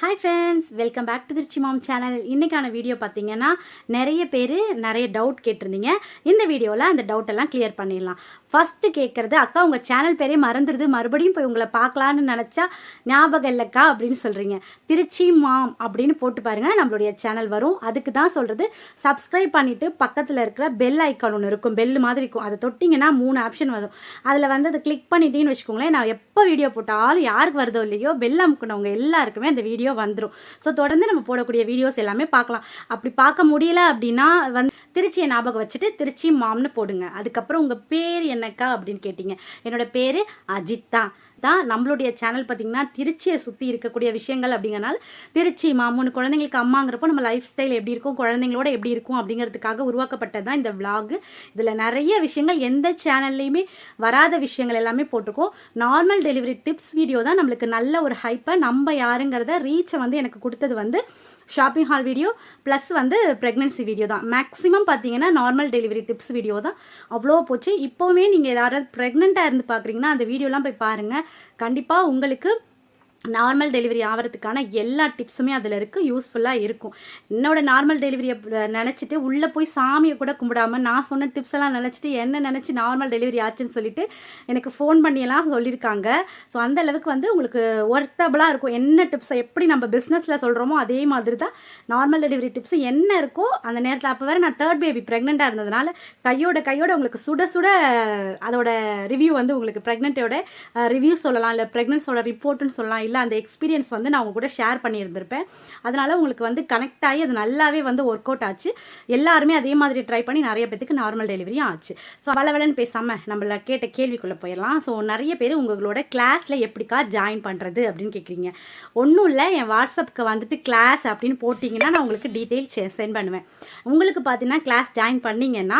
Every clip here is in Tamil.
Hi friends welcome back to Trichy mom channel இன்றைக்கான வீடியோ பார்த்தீங்கன்னா நிறைய பேர் நிறைய டவுட் கேட்டிருந்தீங்க. இந்த வீடியோவில் அந்த டவுட் எல்லாம் கிளியர் பண்ணிடலாம். ஃபஸ்ட்டு கேட்குறது அக்கா உங்கள் சேனல் பேரே மறந்துடுது. மறுபடியும் போய் உங்களை பார்க்கலான்னு நினச்சா ஞாபகம் இல்லைக்கா அப்படின்னு சொல்கிறீங்க திருச்சி மாம் அப்படின்னு போட்டு பாருங்கள் நம்மளுடைய சேனல் வரும். அதுக்கு தான் சொல்கிறது சப்ஸ்கிரைப் பண்ணிவிட்டு பக்கத்தில் இருக்கிற பெல் ஐக்கான் ஒன்று இருக்கும். பெல் மாதிரி இருக்கும். அதை தொட்டிங்கன்னா மூணு ஆப்ஷன் வரும். அதில் வந்து அதை கிளிக் பண்ணிட்டீங்கன்னு வச்சுக்கோங்களேன் நான் எப்போ வீடியோ போட்டாலும் யாருக்கு வருதோ இல்லையோ பெல் அமுக்குனவங்க எல்லாருக்குமே அந்த வீடியோ வந்துடும் ஸோ தொடர்ந்து நம்ம போடக்கூடிய வீடியோஸ் எல்லாமே பார்க்கலாம். அப்படி பார்க்க முடியல அப்படின்னா வந்து திருச்சியை ஞாபகம் வச்சுட்டு திருச்சி மாம்னு போடுங்க. அதுக்கப்புறம் உங்கள் பேர் என்னக்கா அப்படின்னு கேட்டிங்க. என்னோட பேர் அஜித்தா. தான் தான் நம்மளுடைய சேனல் பார்த்தீங்கன்னா திருச்சியை சுற்றி இருக்கக்கூடிய விஷயங்கள் அப்படிங்கறனால திருச்சி மாமூணு குழந்தைங்களுக்கு அம்மாங்கிறப்போ நம்ம லைஃப் ஸ்டைல் எப்படி இருக்கும் குழந்தைங்களோட எப்படி இருக்கும் அப்படிங்கிறதுக்காக உருவாக்கப்பட்டது தான் இந்த விளாகு இதில் நிறைய விஷயங்கள் எந்த சேனல்லையுமே வராத விஷயங்கள் எல்லாமே போட்டிருக்கோம். நார்மல் டெலிவரி டிப்ஸ் வீடியோ தான் நம்மளுக்கு நல்ல ஒரு ஹைப்பை நம்ம யாருங்கிறத ரீச்சை வந்து எனக்கு கொடுத்தது வந்து ஷாப்பிங் ஹால் வீடியோ ப்ளஸ் வந்து ப்ரெக்னன்சி வீடியோ தான். மேக்ஸிமம் பார்த்தீங்கன்னா நார்மல் டெலிவரி டிப்ஸ் வீடியோ தான். அவ்வளோ போச்சு. இப்போவுமே நீங்கள் யாராவது ப்ரெக்னெண்ட்டாக இருந்து பார்க்குறீங்கன்னா அந்த வீடியோலாம் போய் பாருங்கள் கண்டிப்பாக உங்களுக்கு நார்மல் டெலிவரி ஆகிறதுக்கான எல்லா டிப்ஸுமே அதில் இருக்குது யூஸ்ஃபுல்லாக இருக்கும். என்னோட நார்மல் டெலிவரியை நினச்சிட்டு உள்ளே போய் சாமியை கூட கும்பிடாமல் நான் சொன்ன டிப்ஸ் எல்லாம் நினச்சிட்டு என்ன நினச்சி நார்மல் டெலிவரி ஆச்சுன்னு சொல்லிட்டு எனக்கு ஃபோன் பண்ணியெல்லாம் சொல்லியிருக்காங்க ஸோ அந்த அளவுக்கு வந்து உங்களுக்கு ஒர்த்தபிளாக இருக்கும். என்ன டிப்ஸை எப்படி நம்ம பிஸ்னஸில் சொல்கிறோமோ அதே மாதிரி தான் நார்மல் டெலிவரி டிப்ஸ் என்ன இருக்கோ அந்த நேரத்தில் அப்போ வேறு நான் தேர்ட் பேபி ப்ரெக்னெண்ட்டாக இருந்ததுனால கையோட கையோட உங்களுக்கு சுட சுட அதோட ரிவ்யூ வந்து உங்களுக்கு ப்ரெக்னென்ட்டோட ரிவ்யூ சொல்லலாம். இல்லை ப்ரெக்னன்ஸோட ரிப்போர்ட்டுன்னு சொல்லலாம். இல்லை அந்த எக்ஸ்பீரியன்ஸ் வந்து நான் உங்க கூட ஷேர் பண்ணியிருந்திருப்பேன். அதனால உங்களுக்கு வந்து கனெக்ட் ஆகி அது நல்லாவே வந்து ஒர்க் அவுட் ஆச்சு. எல்லாருமே அதே மாதிரி ட்ரை பண்ணி நிறைய பேத்துக்கு நார்மல் டெலிவரியும் ஆச்சு. ஸோ வளவலன்னு பேசாம நம்மள கேட்ட கேள்விக்குள்ள போயிடலாம். ஸோ நிறைய பேர் உங்களோட கிளாஸ்ல எப்படிக்கா ஜாயின் பண்றது அப்படின்னு கேட்குறீங்க ஒன்றும் இல்லை என் வாட்ஸ்அப்புக்கு வந்துட்டு கிளாஸ் அப்படின்னு போட்டிங்கன்னா நான் உங்களுக்கு டீட்டெயில் சென்ட் பண்ணுவேன். உங்களுக்கு பார்த்தீங்கன்னா கிளாஸ் ஜாயின் பண்ணீங்கன்னா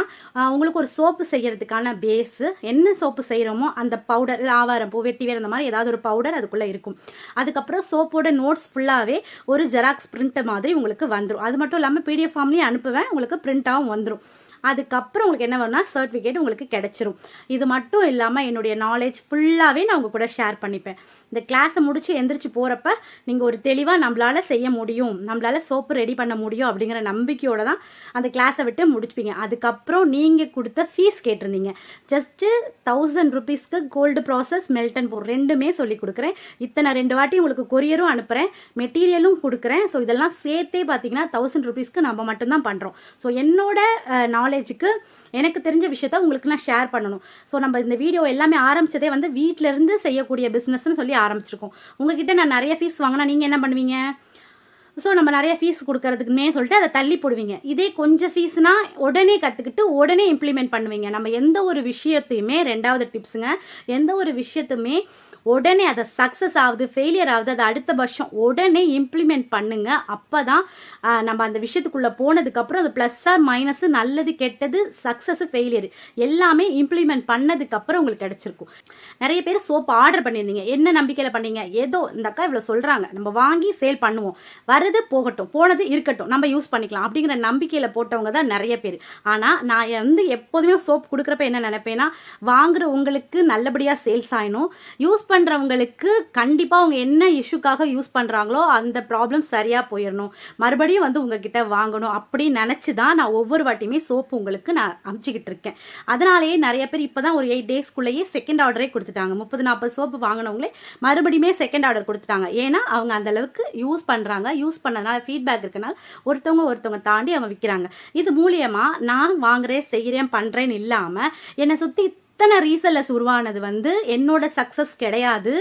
உங்களுக்கு ஒரு சோப்பு செய்யறதுக்கான பேஸு என்ன சோப்பு செய்கிறோமோ அந்த பவுடர் ஆவாரம் பூ வெட்டி வேறு அந்த மாதிரி ஏதாவது ஒரு பவுடர் அதுக்குள்ளே இருக்கும். அதுக்கப்புறம் சோப்போட நோட்ஸ் ஃபுல்லாகவே ஒரு ஜெராக்ஸ் பிரிண்ட் மாதிரி உங்களுக்கு வந்துடும் அது மட்டும் இல்லாமல் பிடிஎஃப் ஃபார்ம்லேயும் அனுப்புவேன். உங்களுக்கு பிரிண்ட்டாகவும் வந்துடும் அதுக்கப்புறம் உங்களுக்கு என்ன வேணும்னா சர்டிஃபிகேட் உங்களுக்கு கிடைச்சிரும். இது மட்டும் இல்லாமல் என்னுடைய நாலேஜ் ஃபுல்லாகவே நான் உங்கள் கூட ஷேர் பண்ணிப்பேன். இந்த கிளாஸை முடிச்சு எந்திரிச்சு போகிறப்ப நீங்கள் ஒரு தெளிவாக நம்மளால் செய்ய முடியும். நம்மளால் சோப்பு ரெடி பண்ண முடியும் அப்படிங்கிற நம்பிக்கையோடு தான் அந்த கிளாஸை விட்டு முடிச்சுப்பீங்க. அதுக்கப்புறம் நீங்கள் கொடுத்த ஃபீஸ் கேட்டிருந்தீங்க. ஜஸ்ட்டு தௌசண்ட் ருபீஸ்க்கு கோல்டு ப்ராசஸ் மெல்டன் போர் ரெண்டுமே சொல்லி கொடுக்குறேன். இத்தனை ரெண்டு வாட்டி உங்களுக்கு கொரியரும் அனுப்புகிறேன் மெட்டீரியலும் கொடுக்குறேன். ஸோ இதெல்லாம் சேர்த்தே பார்த்தீங்கன்னா தௌசண்ட் ருபீஸ்க்கு நம்ம மட்டும்தான் பண்ணுறோம் ஸோ என்னோட நாலேஜுக்கு எனக்கு தெரிஞ்ச விஷயத்த உங்களுக்கு நான் ஷேர் பண்ணணும். ஸோ நம்ம இந்த வீடியோ எல்லாமே ஆரம்பிச்சதே வந்து வீட்டிலேருந்து இருந்து செய்யக்கூடிய பிஸ்னஸ்ன்னு சொல்லி ஆரம்பிச்சிருக்கோம். உங்ககிட்ட நான் நிறைய ஃபீஸ் வாங்கினா நீங்கள் என்ன பண்ணுவீங்க? ஸோ நம்ம நிறைய ஃபீஸ் கொடுக்கறதுக்குமே சொல்லிட்டு அதை தள்ளி போடுவீங்க. இதே கொஞ்சம் ஃபீஸ்னா உடனே கற்றுக்கிட்டு உடனே இம்ப்ளிமெண்ட் பண்ணுவீங்க. நம்ம எந்த ஒரு விஷயத்தையுமே ரெண்டாவது டிப்ஸுங்க எந்த ஒரு விஷயத்தையுமே உடனே அதை சக்ஸஸ் ஆகுது ஃபெயிலியர் ஆகுது அது அடுத்த வருஷம் உடனே இம்ப்ளிமெண்ட் பண்ணுங்க. அப்போ தான் நம்ம அந்த விஷயத்துக்குள்ளே போனதுக்கப்புறம் அது பிளஸ் ஆர் மைனஸ் நல்லது கெட்டது சக்ஸஸ் ஃபெயிலியர் எல்லாமே இம்ப்ளிமெண்ட் பண்ணதுக்கப்புறம் உங்களுக்கு கிடச்சிருக்கும். நிறைய பேர் சோப் ஆர்டர் பண்ணியிருந்தீங்க. என்ன நம்பிக்கையில் பண்ணீங்க? ஏதோ இந்த அக்கா இவ்வளோ சொல்கிறாங்க நம்ம வாங்கி சேல் பண்ணுவோம். போனது போகட்டும் போனது இருக்கட்டும். நம்ம யூஸ் பண்ணிக்கலாம் அப்படிங்கிற நம்பிக்கையில் போட்டவங்க தான் நிறைய பேர். ஆனால் நான் வந்து எப்போதுமே சோப் கொடுக்குறப்ப என்ன நினைப்பேன்னா வாங்குற உங்களுக்கு சேல்ஸ் ஆயிடும். யூஸ் பண்ணுறவங்களுக்கு கண்டிப்பாக அவங்க என்ன இஷ்யூக்காக யூஸ் பண்ணுறாங்களோ அந்த ப்ராப்ளம் சரியாக போயிடணும் மறுபடியும் வந்து உங்ககிட்ட வாங்கணும் அப்படின்னு நினச்சி தான் நான் ஒவ்வொரு வாட்டியுமே சோப்பு உங்களுக்கு நான் அமுச்சிக்கிட்டு இருக்கேன். அதனாலேயே நிறைய பேர் இப்போ தான் ஒரு எயிட் டேஸ்க்குள்ளேயே செகண்ட் ஆர்டரே கொடுத்துட்டாங்க. முப்பது நாற்பது சோப்பு வாங்கினவங்களே மறுபடியுமே செகண்ட் ஆர்டர் கொடுத்துட்டாங்க. ஏன்னா அவங்க அந்த அளவுக்கு யூஸ் பண்ணுறாங்க யூஸ் யூஸ் பண்ணதுனால ஃபீட்பேக் இருக்கனால ஒருத்தவங்க ஒருத்தவங்க தாண்டி அவங்க விற்கிறாங்க இது மூலியமா நான் வாங்குறேன் செய்கிறேன் பண்ணுறேன்னு இல்லாமல் என்னை சுற்றி இத்தனை ரீசெல்லர்ஸ் உருவானது வந்து என்னோட சக்ஸஸ் கிடையாது.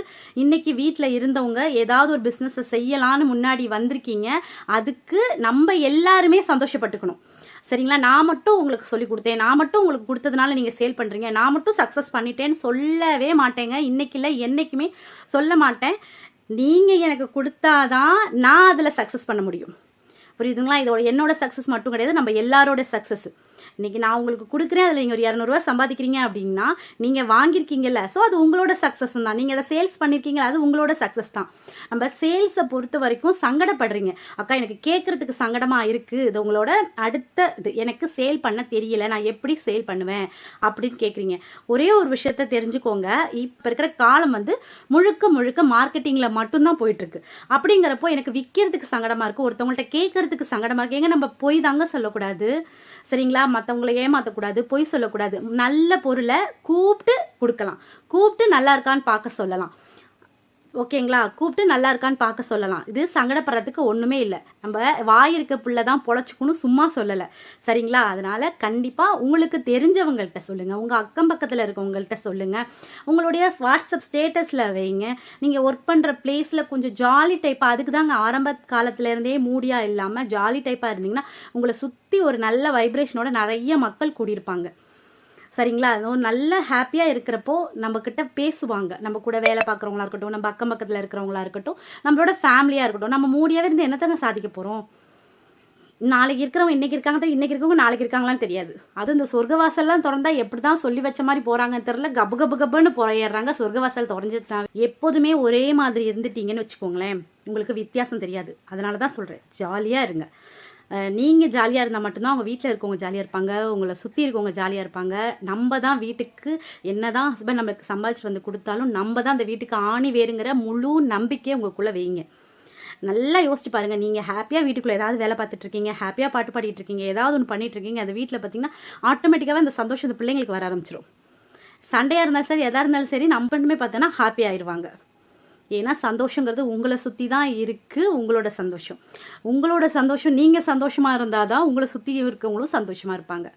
இன்னைக்கு வீட்டில் இருந்தவங்க ஏதாவது ஒரு பிஸ்னஸை செய்யலான்னு முன்னாடி வந்திருக்கீங்க. அதுக்கு நம்ம எல்லாருமே சந்தோஷப்பட்டுக்கணும். சரிங்களா? நான் மட்டும் உங்களுக்கு சொல்லி கொடுத்தேன். நான் மட்டும் உங்களுக்கு கொடுத்ததுனால நீங்கள் சேல் பண்ணுறீங்க நான் மட்டும் சக்ஸஸ் பண்ணிட்டேன்னு சொல்லவே மாட்டேங்க. இன்னைக்கு இல்லை என்றைக்குமே சொல்ல மாட்டேன். நீங்கள் எனக்கு கொடுத்தாதான் நான் அதில் சக்ஸஸ் பண்ண முடியும். புரியுதுங்களா? இதோட என்னோட சக்ஸஸ் மட்டும் கிடையாது நம்ம எல்லாரோட சக்ஸஸ் இன்னைக்கு நான் உங்களுக்கு கொடுக்குறேன் அதில் நீங்கள் ஒரு இரநூறுவா சம்பாதிக்கிறீங்க அப்படின்னா நீங்கள் வாங்கியிருக்கீங்கல்ல. ஸோ அது உங்களோட சக்ஸஸ் தான். நீங்கள் அதை சேல்ஸ் பண்ணியிருக்கீங்க அது உங்களோட சக்ஸஸ் தான். நம்ம சேல்ஸை பொறுத்த வரைக்கும் சங்கடப்படுறீங்க. அக்கா எனக்கு கேட்குறதுக்கு சங்கடமாக இருக்குது இது உங்களோட அடுத்த இது எனக்கு சேல் பண்ண தெரியல. நான் எப்படி சேல் பண்ணுவேன் அப்படின்னு கேட்குறீங்க ஒரே ஒரு விஷயத்த தெரிஞ்சுக்கோங்க. இப்போ இருக்கிற காலம் வந்து முழுக்க முழுக்க மார்க்கெட்டிங்கில் மட்டும்தான் போயிட்டுருக்கு. அப்படிங்கிறப்போ எனக்கு விற்கிறதுக்கு சங்கடமாக இருக்குது ஒருத்தவங்கள்ட்ட கேட்கறதுக்கு சங்கடமாக இருக்குது ஏங்க நம்ம போய் தாங்க சொல்லக்கூடாது? சரிங்களா? மற்றவங்களை ஏமாற்றக்கூடாது பொய் சொல்லக்கூடாது. நல்ல பொருளை கூப்பிட்டு கொடுக்கலாம். கூப்பிட்டு நல்லா இருக்கான்னு பார்க்க சொல்லலாம். ஓகேங்களா? கூப்பிட்டு நல்லா இருக்கான்னு பார்க்க சொல்லலாம். இது சங்கடப்படுறதுக்கு ஒன்றுமே இல்லை. நம்ம வாய் இருக்க பிள்ளை தான் பொழைச்சிக்கணும் சும்மா சொல்லலை. சரிங்களா? அதனால் கண்டிப்பாக உங்களுக்கு தெரிஞ்சவங்கள்ட்ட சொல்லுங்கள் உங்கள் அக்கம் பக்கத்தில் இருக்கவங்கள்ட்ட சொல்லுங்கள் உங்களுடைய வாட்ஸ்அப் ஸ்டேட்டஸில் வைங்க. நீங்கள் ஒர்க் பண்ணுற பிளேஸில் கொஞ்சம் ஜாலி டைப்பாக அதுக்கு தாங்க ஆரம்ப காலத்துலேருந்தே மூடியாக இல்லாமல் ஜாலி டைப்பாக இருந்தீங்கன்னா உங்களை சுற்றி ஒரு நல்ல வைப்ரேஷனோட நிறைய மக்கள் கூடியிருப்பாங்க. சரிங்களா? அதுவும் நல்ல ஹாப்பியாக இருக்கிறப்போ நம்ம கிட்ட பேசுவாங்க. நம்ம கூட வேலை பார்க்குறவங்களா இருக்கட்டும் நம்ம அக்கம் பக்கத்தில் இருக்கிறவங்களா இருக்கட்டும் நம்மளோட ஃபேமிலியாக இருக்கட்டும் நம்ம மூடியாவே இருந்து என்னத்தாங்க சாதிக்க போகிறோம் நாளைக்கு இருக்கிறவங்க இன்னைக்கு இருக்காங்க தான் இன்னைக்கு இருக்கவங்க நாளைக்கு இருக்காங்களான்னு தெரியாது. அது இந்த சொர்க்கவாசல்லாம் திறந்தா எப்படி தான் சொல்லி வச்ச மாதிரி போறாங்கன்னு தெரியல. கபு கபு கபுன்னு போயிடுறாங்க சொர்க்கவாசல் திறந்துட்டாங்க எப்போதுமே ஒரே மாதிரி இருந்துட்டீங்கன்னு வச்சுக்கோங்களேன். உங்களுக்கு வித்தியாசம் தெரியாது. அதனால தான் சொல்றேன். ஜாலியா இருங்க. நீங்கள் ஜாலியாக இருந்தால் மட்டும்தான் அவங்க வீட்டில் இருக்கவங்க ஜாலியாக இருப்பாங்க. உங்களை சுற்றி இருக்கவங்க ஜாலியாக இருப்பாங்க. நம்ம தான் வீட்டுக்கு என்ன தான் ஹஸ்பண்ட் நம்மளுக்கு சம்பாதிச்சிட்டு வந்து கொடுத்தாலும் நம்ம தான் அந்த வீட்டுக்கு ஆணி வேறுங்கிற முழு நம்பிக்கையை உங்களுக்குள்ளே வைங்க. நல்லா யோசிச்சு பாருங்க. நீங்க ஹாப்பியாக வீட்டுக்குள்ளே ஏதாவது வேலை பார்த்துட்டு இருக்கீங்க ஹாப்பியாக பாட்டு பாடிட்டு இருக்கீங்க ஏதாவது ஒன்று பண்ணிட்டு இருக்கீங்க அந்த வீட்டில் பார்த்தீங்கன்னா ஆட்டோமேட்டிக்காகவே அந்த சந்தோஷம் அந்த பிள்ளைங்களுக்கு வர ஆரம்பிச்சிடும் சண்டையாக இருந்தாலும் சரி எதாக இருந்தாலும் சரி நம்ம மட்டுமே பார்த்தோன்னா ஹாப்பி ஆயிடுவாங்க ஏன்னா சந்தோஷங்கிறது உங்களை சுற்றி தான் இருக்குது உங்களோட சந்தோஷம். உங்களோட சந்தோஷம் நீங்கள் சந்தோஷமாக இருந்தால் தான் உங்களை சுற்றி இருக்கவங்களும் சந்தோஷமாக இருப்பாங்க.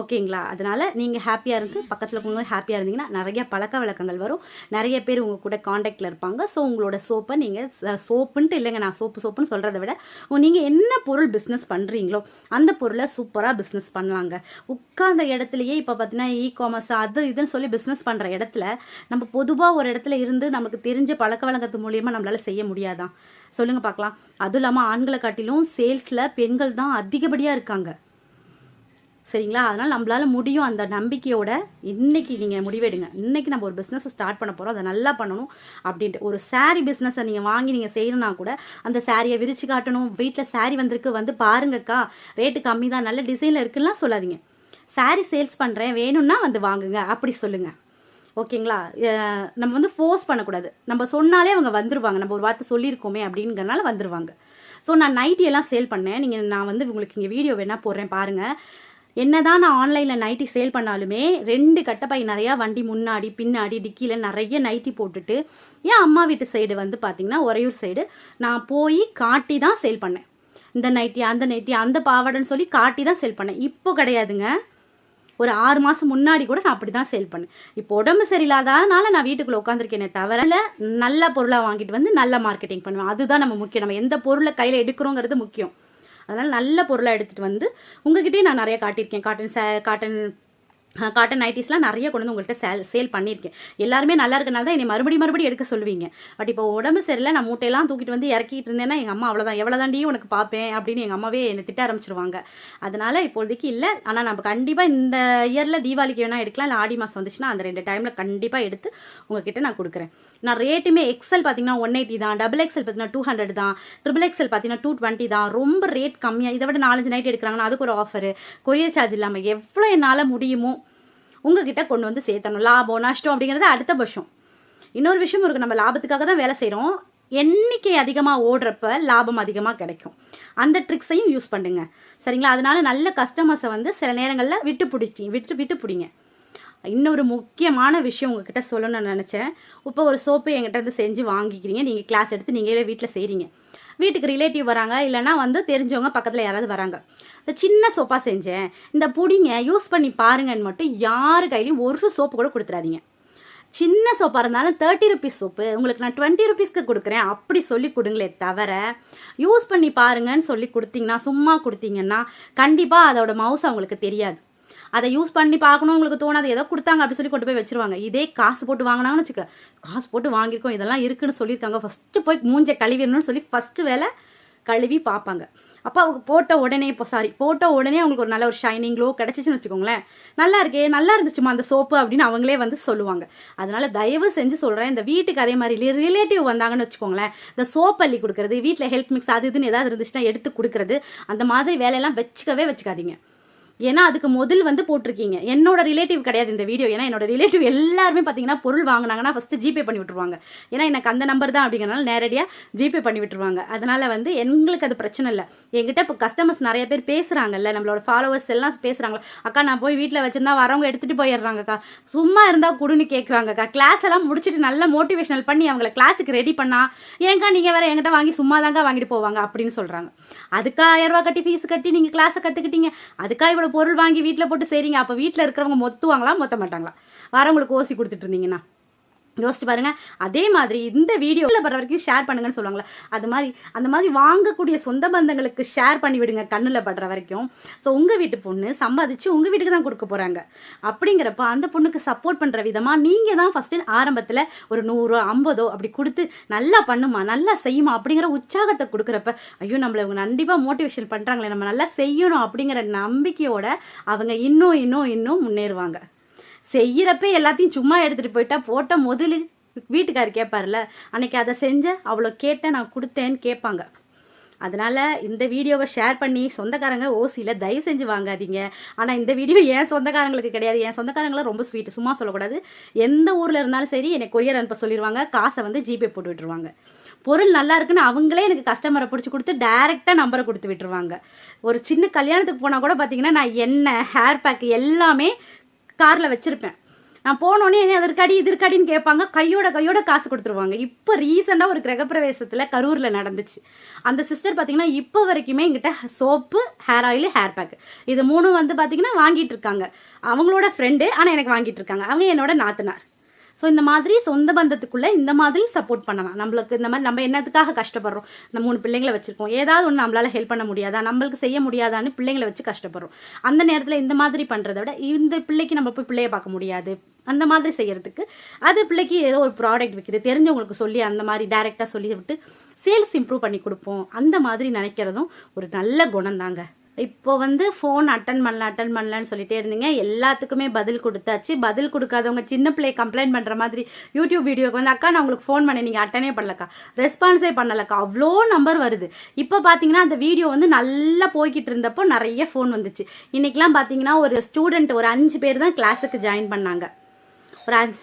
ஓகேங்களா? அதனால் நீங்கள் ஹாப்பியாக இருந்து பக்கத்தில் இருக்கவங்க ஹாப்பியாக இருந்தீங்கன்னா நிறைய பழக்க வழக்கங்கள் வரும். நிறைய பேர் உங்கள் கூட காண்டாக்டில் இருப்பாங்க. ஸோ உங்களோட சோப்பை நீங்கள் சோப்புன்ட்டு இல்லைங்க நான் சோப்பு சோப்புன்னு சொல்கிறத விட நீங்கள் என்ன பொருள் பிஸ்னஸ் பண்ணுறீங்களோ அந்த பொருளை சூப்பராக பிஸ்னஸ் பண்ணலாங்க. உட்கார்ந்த இடத்துலையே இப்போ பார்த்தீங்கன்னா இ காமர்ஸ் அது இதுன்னு சொல்லி பிஸ்னஸ் பண்ணுற இடத்துல நம்ம பொதுவாக ஒரு இடத்துல இருந்து நமக்கு தெரிஞ்ச பழக்க வழக்கத்து மூலியமாக நம்மளால் செய்ய முடியாதான் சொல்லுங்க பார்க்கலாம். அதுவும் இல்லாமல் ஆண்களை காட்டிலும் சேல்ஸில் பெண்கள் தான் அதிகப்படியாக இருக்காங்க. சரிங்களா? அதனால் நம்மளால முடியும் அந்த நம்பிக்கையோட இன்னைக்கு நீங்கள் முடிவெடுங்க. இன்னைக்கு நம்ம ஒரு பிஸ்னஸை ஸ்டார்ட் பண்ண போகிறோம் அதை நல்லா பண்ணணும் அப்படின்ட்டு. ஒரு saree பிஸ்னஸை நீங்கள் வாங்கி நீங்கள் செய்யணும்னா கூட அந்த சாரியை விரிச்சு காட்டணும். வீட்டில் saree வந்திருக்கு வந்து பாருங்கக்கா. ரேட்டு கம்மி தான். நல்ல டிசைனில் இருக்குன்னா சொல்லாதீங்க. saree சேல்ஸ் பண்ணுறேன் வேணும்னா வந்து வாங்குங்க. அப்படி சொல்லுங்கள் ஓகேங்களா? நம்ம வந்து ஃபோர்ஸ் பண்ணக்கூடாது. நம்ம சொன்னாலே அவங்க வந்துருவாங்க. நம்ம ஒரு வார்த்தை சொல்லியிருக்கோமே அப்படிங்கிறனால வந்துருவாங்க. ஸோ நான் நைட்டி எல்லாம் சேல் பண்ணேன். நீங்கள் நான் வந்து உங்களுக்கு இங்கே வீடியோ வேணால் போடுறேன். பாருங்கள் என்னதான் நான் ஆன்லைனில் நைட்டி சேல் பண்ணாலுமே ரெண்டு கட்டப்பை நிறையா வண்டி முன்னாடி பின்னாடி டிக்கியில் நிறைய நைட்டி போட்டுட்டு என் அம்மா வீட்டு சைடு வந்து பார்த்தீங்கன்னா ஒரையூர் சைடு நான் போய் காட்டி தான் சேல் பண்ணேன். இந்த நைட்டி அந்த நைட்டி அந்த பாவாடைன்னு சொல்லி காட்டி தான் சேல் பண்ணேன். இப்போ கிடையாதுங்க. ஒரு ஆறு மாதம் முன்னாடி கூட நான் அப்படி தான் சேல் பண்ணேன். இப்போ உடம்பு சரியில்லாதனால நான் வீட்டுக்குள்ளே உட்காந்துருக்கேனே தவிர நல்ல பொருளாக வாங்கிட்டு வந்து நல்ல மார்க்கெட்டிங் பண்ணுவேன். அதுதான் நம்ம முக்கியம். நம்ம எந்த பொருளை கையில் எடுக்கிறோங்கிறது முக்கியம். அதனால் நல்ல பொருளாக எடுத்துகிட்டு வந்து உங்ககிட்டயே நான் நிறைய காட்டியிருக்கேன். காட்டன் சே- காட்டன் காட்டன் நைட்டிஸ்லாம் நிறைய கொண்டு வந்து உங்கள்கிட்ட சேல் சேல் பண்ணியிருக்கேன். எல்லாருமே நல்லா இருக்கனால தான் என்னை மறுபடியும் மறுபடியும் எடுக்க சொல்லுவீங்க. பட் இப்போ உடம்பு சரியில்லை நான் மூட்டையெல்லாம் தூக்கிட்டு வந்து இறக்கிட்டு இருந்தேன்னா எங்கள் அம்மா அவ்வளோதான் எவ்வளோதாண்டி உனக்கு பார்ப்பேன் அப்படின்னு எங்கள் அம்மாவே என்னை திட்ட ஆரம்பிச்சிருவாங்க. அதனால இப்போதைக்கு இல்லை. ஆனால் நம்ம கண்டிப்பாக இந்த இயரில் தீபாவளிக்கு வேணால் எடுக்கலாம். இல்லை ஆடி மாதம் வந்துச்சுன்னா அந்த ரெண்டு டைமில் கண்டிப்பாக எடுத்து உங்ககிட்ட நான் கொடுக்குறேன். நான் ரேட்டுமே எக்ஸல் பார்த்தீங்கன்னா ஒன் எயிட்டி தான் டபுள் எக்ஸல் பார்த்தீங்கன்னா டூ ஹண்ட்ரட் தான் ட்ரிபிள் எக்ஸல் பார்த்தீங்கன்னா டூ டுவெண்ட்டி தான். ரொம்ப ரேட் கம்மியாக இதை விட நாலஞ்சு நைட் எடுக்கிறாங்கன்னா அதுக்கு ஒரு ஆஃபர் கொரியர் சார்ஜ் இல்லாமல் எவ்வளோ என்னால் முடியுமோ உங்ககிட்ட கொண்டு வந்து சேர்த்தணும் லாபம் நஷ்டம் அப்படிங்கிறது அடுத்த பட்சம் இன்னொரு விஷயம் இருக்குது நம்ம லாபத்துக்காக தான் வேலை செய்கிறோம் எண்ணிக்கை அதிகமாக ஓடுறப்ப லாபம் அதிகமாக கிடைக்கும். அந்த ட்ரிக்ஸையும் யூஸ் பண்ணுங்க. சரிங்களா? அதனால நல்ல கஸ்டமர்ஸை வந்து சில நேரங்களில் விட்டு பிடிச்சி விட்டு விட்டு பிடிங்க இன்னொரு முக்கியமான விஷயம் உங்ககிட்ட சொல்லணும்னு நினச்சேன். இப்போ ஒரு சோப்பு என்கிட்ட இருந்து செஞ்சு வாங்கிக்கிறீங்க. நீங்கள் கிளாஸ் எடுத்து நீங்களே வீட்டில் செய்கிறீங்க வீட்டுக்கு ரிலேட்டிவ் வராங்க இல்லைன்னா வந்து தெரிஞ்சவங்க பக்கத்தில் யாராவது வராங்க. இந்த சின்ன சோப்பா செஞ்சேன். இந்த புடிங்க யூஸ் பண்ணி பாருங்கன்னு மட்டும் யார் கையிலையும் ஒரு சோப்பு கூட கொடுத்துறாதீங்க சின்ன சோப்பாக இருந்தாலும் தேர்ட்டி ருபீஸ் சோப்பு. உங்களுக்கு நான் டுவெண்ட்டி ருபீஸ்க்கு கொடுக்குறேன். அப்படி சொல்லி கொடுங்களே தவிர யூஸ் பண்ணி பாருங்கன்னு சொல்லி கொடுத்தீங்கன்னா சும்மா கொடுத்தீங்கன்னா கண்டிப்பாக அதோட மவுஸ் அவங்களுக்கு தெரியாது. அதை யூஸ் பண்ணி பார்க்கணும் உங்களுக்கு தோணாது. ஏதோ கொடுத்தாங்க அப்படி சொல்லி கொண்டு போய் வச்சிருவாங்க. இதே காசு போட்டு வாங்கினாங்கன்னு வச்சுக்க காசு போட்டு வாங்கியிருக்கோம் இதெல்லாம் இருக்குன்னு சொல்லியிருக்காங்க. ஃபஸ்ட்டு போய் மூஞ்ச கழுவிடணும்னு சொல்லி ஃபஸ்ட்டு வேலை கழுவி பார்ப்பாங்க. அப்போ அவங்க போட்ட உடனே இப்போ சாரி போட்ட உடனே அவங்களுக்கு ஒரு நல்ல ஒரு ஷைனிங் க்ளோ கிடச்சிச்சுன்னு வச்சுக்கோங்களேன். நல்லா இருக்கே நல்லா இருந்துச்சுமா அந்த சோப்பு அப்படின்னு அவங்களே வந்து சொல்லுவாங்க. அதனால தயவு செஞ்சு சொல்கிறேன் இந்த வீட்டுக்கு அதே மாதிரி ரிலேட்டிவ் வந்தாங்கன்னு வச்சுக்கோங்களேன். இந்த சோப் அள்ளி கொடுக்குறது வீட்டில் ஹெல்த் மிக்ஸ் அது இதுன்னு ஏதாவது இருந்துச்சுன்னா எடுத்து கொடுக்குறது அந்த மாதிரி வேலையெல்லாம் வச்சுக்கவே வச்சுக்காதீங்க. ஏன்னா அதுக்கு முதல் வந்து போட்டிருக்கீங்க. என்னோட ரிலேட்டிவ் கிடையாது இந்த வீடியோ ஏன்னா என்னோட ரிலேட்டிவ் எல்லாருமே பார்த்தீங்கன்னா பொருள் வாங்கினாங்கன்னா ஃபஸ்ட்டு ஜிபே பண்ணி விட்டுருவாங்க. ஏன்னா எனக்கு அந்த நம்பர் தான் அப்படிங்கிறனால நேரடியாக ஜிபே பண்ணி விட்டுருவாங்க. அதனால வந்து எங்களுக்கு அது பிரச்சனை இல்லை. எங்கிட்ட இப்போ கஸ்டமர்ஸ் நிறைய பேர் பேசுகிறாங்கல்ல நம்மளோட ஃபாலோவர்ஸ் எல்லாம் பேசுகிறாங்க அக்கா நான் போய் வீட்டில் வச்சிருந்தா வரவங்க எடுத்துகிட்டு போயிடுறாங்கக்கா. சும்மா இருந்தால் குடுன்னு கேட்குறாங்கக்கா கிளாஸ் எல்லாம் முடிச்சுட்டு நல்லா மோட்டிவேஷனல் பண்ணி அவங்கள கிளாஸுக்கு ரெடி பண்ணா ஏங்கா நீங்கள் வேற எங்கிட்ட வாங்கி சும்மா தாங்க வாங்கிட்டு போவாங்க அப்படின்னு சொல்கிறாங்க அதுக்கா ஆயிரம் ரூபா கட்டி ஃபீஸ் கட்டி நீங்கள் கிளாஸை கற்றுக்கிட்டீங்க அதுக்காக இவ்வளோ பொருள் வாங்கி வீட்டில் போட்டு செய்கிறீங்க அப்போ வீட்டில் இருக்கிறவங்க மொத்துவாங்களா? மொத்த மாட்டாங்களா வரவங்களுக்கு ஓசி கொடுத்துட்டு இருந்தீங்கன்னா. யோசிச்சு பாருங்க. அதே மாதிரி இந்த வீடியோவில் படுற வரைக்கும் ஷேர் பண்ணுங்கன்னு சொல்லுவாங்களே அது மாதிரி அந்த மாதிரி வாங்கக்கூடிய சொந்த பந்தங்களுக்கு ஷேர் பண்ணி விடுங்க கண்ணில் படுற வரைக்கும். ஸோ உங்கள் வீட்டு பொண்ணு சம்பாதிச்சு உங்கள் வீட்டுக்கு தான் கொடுக்க போகிறாங்க அப்படிங்கிறப்ப அந்த பொண்ணுக்கு சப்போர்ட் பண்ணுற விதமாக நீங்கள் தான் ஃபஸ்ட்டு ஆரம்பத்தில் ஒரு நூறோ ஐம்பதோ அப்படி கொடுத்து நல்லா பண்ணுமா நல்லா செய்யுமா அப்படிங்கிற உற்சாகத்தை கொடுக்குறப்ப ஐயோ நம்மளை இவங்க கண்டிப்பாக மோட்டிவேஷன் பண்ணுறாங்களே நம்ம நல்லா செய்யணும் அப்படிங்கிற நம்பிக்கையோட அவங்க இன்னும் இன்னும் இன்னும் முன்னேறுவாங்க. செய்யறப்ப எல்லாத்தையும் சும்மா எடுத்துட்டு போயிட்டா போட்ட முதலு வீட்டுக்காரர் கேட்பார்ல அன்னைக்கு அதை செஞ்ச அவ்வளோ கேட்டேன் நான் கொடுத்தேன்னு கேட்பாங்க. அதனால இந்த வீடியோவை ஷேர் பண்ணி சொந்தக்காரங்க ஓசியில் தயவு செஞ்சு வாங்காதீங்க. ஆனால் இந்த வீடியோ என் சொந்தக்காரங்களுக்கு கிடையாது. என் சொந்தக்காரங்களாம் ரொம்ப ஸ்வீட் சும்மா சொல்லக்கூடாது. எந்த ஊரில் இருந்தாலும் சரி என்னை கொரியர் அனுப்ப சொல்லிடுவாங்க காசை வந்து ஜிபே போட்டு விட்டுருவாங்க. பொருள் நல்லா இருக்குன்னு அவங்களே எனக்கு கஸ்டமரை பிடிச்சி கொடுத்து டைரெக்டாக நம்பரை கொடுத்து விட்டுருவாங்க. ஒரு சின்ன கல்யாணத்துக்கு போனால் கூட பார்த்தீங்கன்னா நான் என்ன ஹேர் பேக் எல்லாமே காரில் வச்சுருப்பேன். நான் போனோடனே என்ன அதற்கடி இதற்கடின்னு கேட்பாங்க. கையோட கையோட காசு கொடுத்துருவாங்க. இப்போ ரீசெண்டாக ஒரு கிரகப்பிரவேசத்தில் கரூரில் நடந்துச்சு. அந்த சிஸ்டர் பார்த்தீங்கன்னா இப்போ வரைக்குமே எங்கிட்ட soap hair oil hair pack. இது மூணும் வந்து பார்த்தீங்கன்னா வாங்கிட்டு இருக்காங்க. அவங்களோட ஃப்ரெண்டு ஆனால் எனக்கு வாங்கிட்டு இருக்காங்க. அவங்க என்னோட நாத்தனார். ஸோ இந்த மாதிரி சொந்த பந்தத்துக்குள்ளே இந்த மாதிரி சப்போர்ட் பண்ணலாம். நம்மளுக்கு இந்த மாதிரி நம்ம என்னத்துக்காக கஷ்டப்படுறோம்? நம்ம மூணு பிள்ளைங்களை வச்சுருக்கோம் ஏதாவது ஒன்று நம்மளால் ஹெல்ப் பண்ண முடியாதா? நம்மளுக்கு செய்ய முடியாதான்னு பிள்ளைங்களை வச்சு கஷ்டப்படுறோம். அந்த நேரத்தில் இந்த மாதிரி பண்ணுறத விட இந்த பிள்ளைக்கு நம்ம போய் பிள்ளைய பார்க்க முடியாது. அந்த மாதிரி செய்யறதுக்கு அது பிள்ளைக்கு ஏதோ ஒரு ப்ராடக்ட் விற்கிது தெரிஞ்சவங்களுக்கு சொல்லி அந்த மாதிரி டைரெக்டாக சொல்லி விட்டு சேல்ஸ் இம்ப்ரூவ் பண்ணி கொடுப்போம். அந்த மாதிரி நினைக்கிறதும் ஒரு நல்ல குணம் தாங்க இப்போ வந்து ஃபோன் அட்டன் பண்ணல அட்டன் பண்ணலன்னு சொல்லிட்டே இருந்தீங்க. எல்லாத்துக்குமே பதில் கொடுத்தாச்சு. பதில் கொடுக்காதவங்க சின்ன பிள்ளை கம்ப்ளைண்ட் பண்ணுற மாதிரி யூடியூப் வீடியோக்கு வந்து அக்கா நான் உங்களுக்கு ஃபோன் பண்ணேன். நீங்கள் அட்டனே பண்ணலக்கா. ரெஸ்பான்ஸே பண்ணலக்கா. அவ்வளோ நம்பர் வருது. இப்போ பார்த்தீங்கன்னா அந்த வீடியோ வந்து நல்லா போய்கிட்டு இருந்தப்போ நிறைய ஃபோன் வந்துச்சு. இன்னைக்கெல்லாம் பார்த்தீங்கன்னா ஒரு ஸ்டூடெண்ட் ஒரு அஞ்சு பேர் தான் கிளாஸுக்கு ஜாயின் பண்ணாங்க. ஒரு அஞ்சு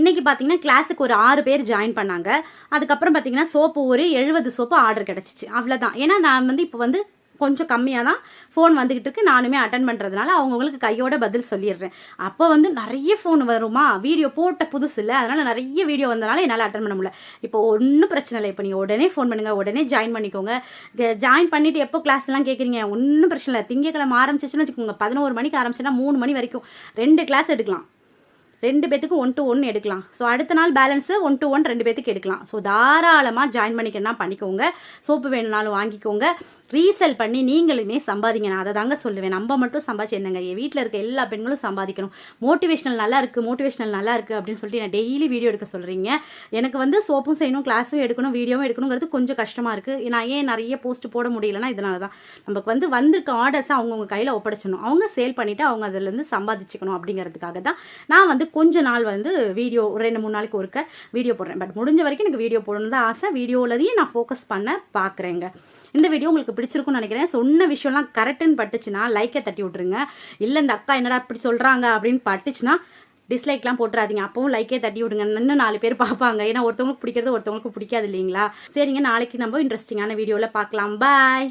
இன்றைக்கி பார்த்தீங்கன்னா கிளாஸுக்கு ஒரு ஆறு பேர் ஜாயின் பண்ணாங்க. அதுக்கப்புறம் பார்த்தீங்கன்னா சோப்பு ஒரு எழுபது சோப்பு ஆர்டர் கிடச்சிச்சு. அவ்வளோதான் ஏன்னா நான் வந்து இப்போ வந்து கொஞ்சம் கம்மியாக தான் ஃபோன் வந்துக்கிட்டு இருக்கு. நானுமே அட்டன் பண்ணுறதுனால அவங்கவுங்களுக்கு கையோட பதில் சொல்லிடுறேன். அப்போ வந்து நிறைய ஃபோன் வருமா? வீடியோ போட்ட புதுசு இல்லை. அதனால் நிறைய வீடியோ வந்தனால என்னால் அட்டன் பண்ண முடியல. இப்போ ஒன்றும் பிரச்சனை இல்லை. இப்போ நீங்கள் உடனே ஃபோன் பண்ணுங்கள் உடனே ஜாயின் பண்ணிக்கோங்க. ஜாயின் பண்ணிவிட்டு எப்போ கிளாஸ்லாம் கேட்குறீங்க ஒன்றும் பிரச்சனை இல்லை. திங்கக்கிழமை ஆரம்பிச்சிச்சுன்னு வச்சுக்கோங்க. பதினோரு மணிக்கு ஆரம்பிச்சுன்னா மூணு மணி வரைக்கும். ரெண்டு கிளாஸ் எடுக்கலாம். ரெண்டு பேத்துக்கு ஒன் டு ஒன் எடுக்கலாம். ஸோ அடுத்த நாள் பேலன்ஸு ஒன் டு ஒன் ரெண்டு பேத்துக்கு எடுக்கலாம். ஸோ தாராளமாக ஜாயின் பண்ணிக்கணும்னா பண்ணிக்கோங்க. சோப்பு வேணும்னாலும் வாங்கிக்கோங்க. ரீசெல் பண்ணி நீங்களுமே சம்பாதிங்க. நான் அதை தாங்க சொல்லுவேன். நம்ம மட்டும் சம்பாதிச்சு என்னங்க? என் வீட்டில் இருக்க எல்லா பெண்களும் சம்பாதிக்கணும். மோட்டிவேஷனல் நல்லா இருக்குது மோட்டிவேஷனல் நல்லா இருக்குது அப்படின்னு சொல்லிட்டு நான் டெய்லி வீடியோ எடுக்க சொல்கிறீங்க எனக்கு வந்து சோப்பும் செய்யணும் கிளாஸும் எடுக்கணும் வீடியோவும் எடுக்கணுங்கிறது கொஞ்சம் கஷ்டமாக இருக்குது நான் ஏன் நிறைய போஸ்ட் போட முடியலன்னா இதனால தான் நமக்கு வந்து வந்திருக்க ஆர்டர்ஸை அவங்கவுங்க கையில் ஒப்படைச்சணும் அவங்க சேல் பண்ணிவிட்டு அவங்க அதுலேருந்து சம்பாதிச்சுக்கணும் அப்படிங்கிறதுக்காக தான் நான் வந்து கொஞ்ச நாள் வந்து வீடியோ ரெண்டு மூணு நாளைக்கு ஒருக்க வீடியோ போடுறேன். பட் முடிஞ்ச வரைக்கும் எனக்கு வீடியோ போடணும் தான் ஆசை. வீடியோலதையும் நான் ஃபோக்கஸ் பண்ண பார்க்குறேங்க இந்த வீடியோ உங்களுக்கு பிடிச்சிருக்கும்னு நினைக்கிறேன். சொன்ன விஷயம்லாம் கரெக்டுன்னு பட்டுச்சுன்னா லைக்கை தட்டி விட்ருங்க இல்லை இந்த அக்கா என்னடா இப்படி சொல்கிறாங்க அப்படின்னு பட்டுச்சுன்னா டிஸ்லைக்லாம் போட்டுறாதீங்க. அப்பவும் லைக்கே தட்டி விடுங்க. இன்னும் நாலு பேர் பார்ப்பாங்க. ஏன்னா ஒருத்தவங்களுக்கு பிடிக்கிறது ஒருத்தவங்களுக்கு பிடிக்காது இல்லைங்களா? சரிங்க நாளைக்கு நம்ம இன்ட்ரெஸ்டிங்கான வீடியோவில் பார்க்கலாம். பாய்